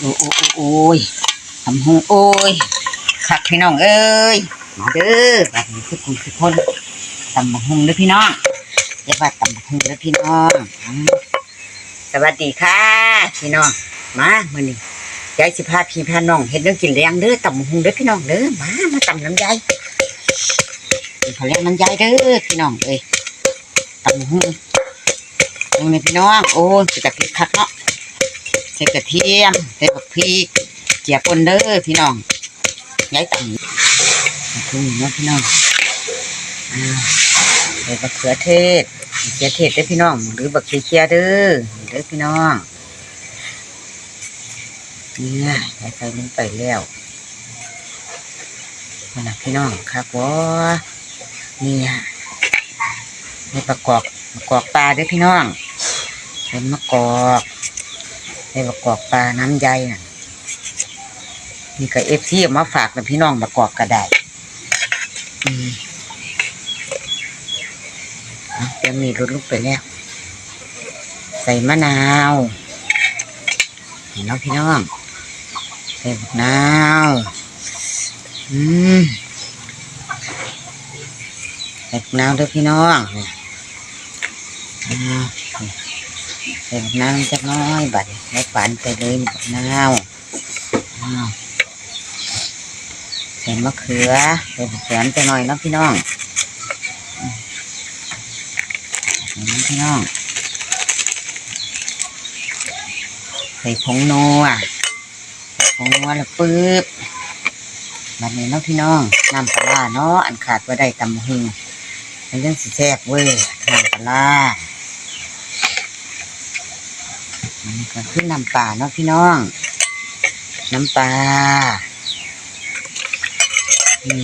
โอ้โอ้โอ้ยทำหงโอ้ยคักพี่น้องเอ้ย มาเด้อแบบนี้คือคุณคือคนตำบักหงเด้อพี่น้องเรียกว่าตำบักหงเด้อพี่น้องอืมสวัสดีค่ะ พี่น้อง มามื้อนี้ยายสิพาพี่พาน้องเฮ็ดเรื่องกินเลี้ยงเด้อตำบักหงเด้อพี่น้องเด้อ มา มาตำน้ำยายกินข้าวเลี้ยงน้ำยายเด้อพี่น้องเอ้ยตำบักหงนี่นี่พี่น้อง โอ้ยสิกะทิคักเนาะ ใส่กระเทียมใส่ผักพริกเจียปนเด้อพี่น้องย้ายตังคือเนาะพี่น้องใส่บักเขือเทศเขือเทศเด้อพี่น้อง หรือบักเขียเด้อเด้อพี่น้องเนี่ยใส่ใส่ลงไปแล้วนี่นะพี่น้องครับวะเนี่ยในประกอบประกอบปลาเด้อพี่น้องเป็นมะกอก ในประกอบปลาน้ำใยน่ะนี่ก็เอฟซีมาฝากนะพี่น้องประกอบก็ไดเอาเดี๋ยวมีรถลุกไปแล้ว ใส่มะนาวเห็นเนาะพี่น้องใส่มะนาวอืมใส่มะนาวด้วยพี่น้องนี่อ่าใส่บักนาวจักน้อยบัดแล้วฝันไปเลยบักนาวอ้าวใส่มะเขือใส่บักเขือจะหน่อยนาะพี่น้องน้ำพี่น้องใส่ผงนัวใส่ผงนัวแล้วปึ๊บบัดนี้เนาะพี่น้องน้ำปลาเนาะอันขาดว่าได้ตำหึงมันยังสิแซ่บเว้ยน้ำปลา อันนี้ก็คือน้ำปลาเนาะพี่น้อง น้ำปลานี่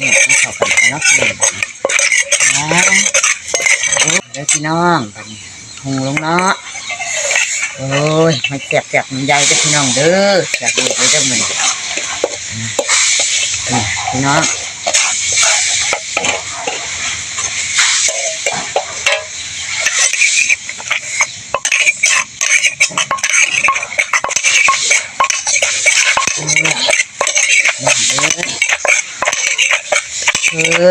นี่ให้เข้ากันเนาะพี่น้องนะโอ้เด้อพี่น้องแบัดนี้หงลงเนาะโอ้ยมาแจบแจบมันใหญ่เด้อพี่น้องเด้อแจบเลยเด้อมันนี่พี่น้องโอ้ยนี่เด้ อเอ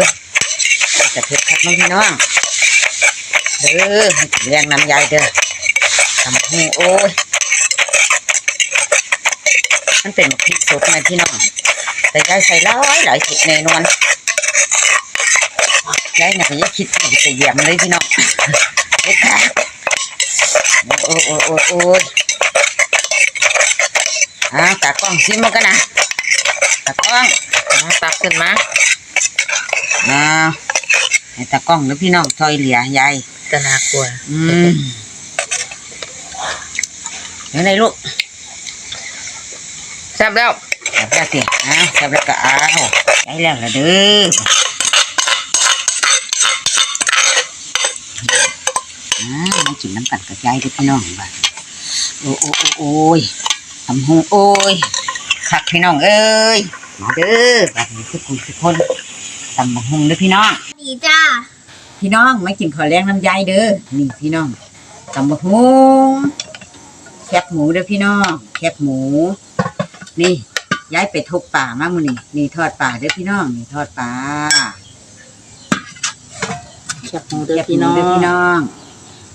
จะเผ็ดคักเน้องพี่น้องเด้อให้กินเลี้ยงน้ำใหญ่เด้อทำหูโอ้ยมันเป็นพริกสดนะพี่น้องแต่ยายใส่ร้อยหลายสิบแน่นอนยายน่ะก็อยังคิดที่จะเยียบเลยพี่น้องเด็ดขาดโอ้โอ้โอ้โอ้อ่าตากล้องซิมมากันนะตากล้องเอาตักขึ้นมา อ่าให้ตากล้องแล้วพี่น้องถอยเหลียยายจะน่ากลัวอืมเดี๋ยวไหนลูกแซ่บแล้วจับแล้วสิอ้าวจับแล้วก็เอาได้แล้วละเด้ออ่ามากินน้ำกันกับยายเด้วยพี่น้องบ้านโอ้โอ้โอ้โอ้ยทำหงโอ้ยคักพี่น้องเอ้ยมาเด้อบ้านนี้คือคุณคือคน ตำบักหงเด้อพี่น้อง ดีจ้า พี่น้องมากินข้าวแรงน้ำยายเด้อ นี่พี่น้องตำบักฮุงแคบหมูเด้อพี่น้อง แคบหมู นี่ยายไปทบป่ามามื้อนี่นี่ทอดป่าเด้อพี่น้อง นี่ทอดป่าแซ่บหมูแคเด้อบหพี่มูน้องเด้อพี่น้อง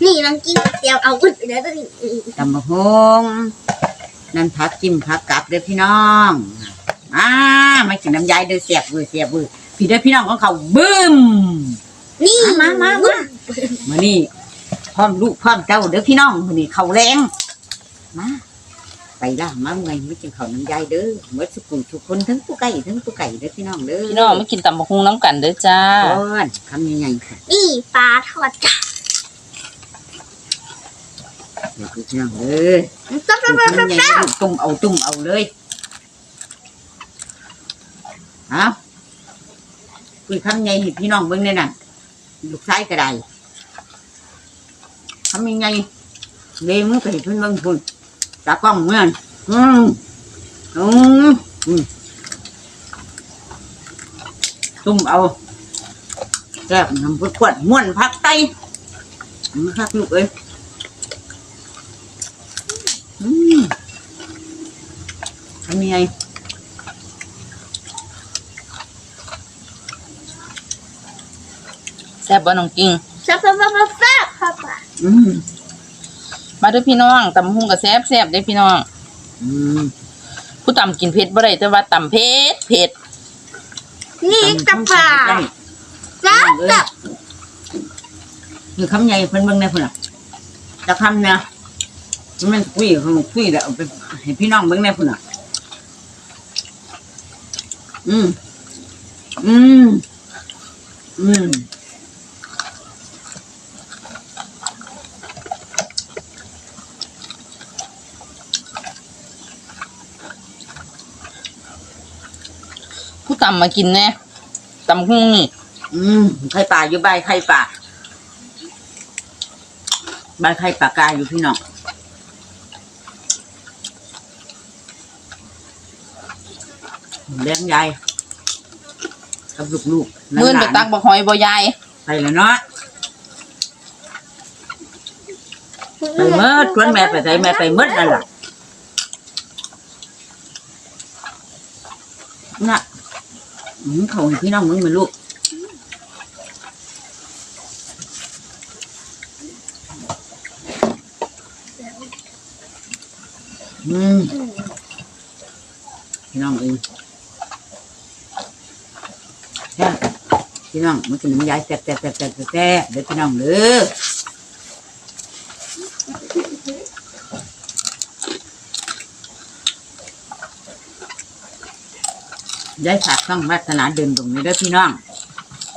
นี่น้องกินเตรียมเอาอุ่นไปแล้วตัวนี้ตำบักฮุงนั่นพักจิ้มพักกลับเด้อพี่น้อง มามากินน้ำยายเด้อเสียบเว้ยเสียบเว้ย พี่เด้อพี่น้องของเขาบึ้มนี่มามามามื้อนี้พร้อมลูกพร้อมเจ้าเด้อพี่น้องมื้อนี้เขาวแรงมาไปล่ามาเมื่อยไม่กินข้าวน้ำยายเด้อเมื่อสุกุลทุกคนทั้งผู้ไก่ทั้งผู้ไก่เด้อพี่น้องเด้อพี่น้องมากินตำบักหุ่งน้ำกันเด้อจ้าก้อนคำใหญ่ๆค่ะนี่ปลาทอดจ้าเดี๋ยวพี่น้องเด้อต๊บลูต๊บกต๊บคำใหญ่ๆตุ่มเอาตุ่มเอาเลยเอา คุยคำใหญ่ให้พี่น้องเบิ่งเนี่ยน่ะลูกชายก็ได้คำใหญ่ๆเลี้ยงมือไปให้เพิ่นเบิ่งพุ่นตากล้องเหมือนอืมอืมตุ่มเอาแก้บน้ำพุขวดม้วนพักไตมันพักลูกเอ้ยอืมทำยังไง ซ่บบ่น้องกิ้งแซ่บแซ่บแซ่บแซ่บครับอะอืมมาด้วยพี่น้องตำหุ่งกับแซ่บแซ่บเด้พี่น้อง อืมผู้ตำกินเผ็ดบ่ได้แต่ว่าตำเผ็ดเผ็ดนี่ตะปลาแซ่บแซ่บคือคำใหญ่เพิ่นเบิ่งได้พุ่นน่ะจะคำนะมันคุยของคุยแล้วเอาไปให้พี่น้องเบิ่งได้พุ่นน่ะ อืมอืมอืม ตำมากินแน่ตำบักหุงนี่อืมไข่ป่าอยู่ใบไข่ป่าใบไข่ป่ากาอยู่พี่น้องเลี้ยงยายกับลูกๆมื้อนหไปลานๆตักบักหอยบ่ยายไปแล้วเนาะไปเมื่อชวนแม่ไปใส่แม่ไปเมื่อนั่นแหละน่ะอืม เขาให้พี่น้องมึงมาลูกอืมพี่น้องเองแค่พี่น้องมันกินน้ำยายแซ่บแซ่บแซ่บแซ่บแซ่บเด้อพี่น้องเด้อ ได้ฝากช่องวัฒนาเดินตรงนี้เด้อพี่น้อง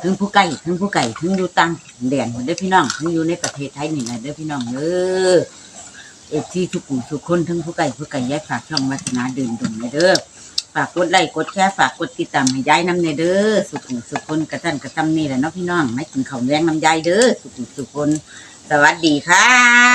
ถึงผู้ไก่ถึงผู้ไก่ถึงอยู่ตังแดนเด้อพี่น้องถึงอยู่ในประเทศไทยนี่แหละเด้อพี่น้องเด้อเอที่ทุกกลุ่มทุกคนถึงผู้ไก่ผู้ไก่ย้ายฝากช่องวัฒนาเดินตรงนี้เด้อฝากกดไลค์กดแชร์ฝากกดติดตามให้ย้ายน้ำในเด้อสุขุมสุขคนกระตันกระตำนี่แหละเนาะพี่น้องไม่กินข้าวแรงน้ำยายเด้อสุขุมสุขคนสวัสดีค่ะ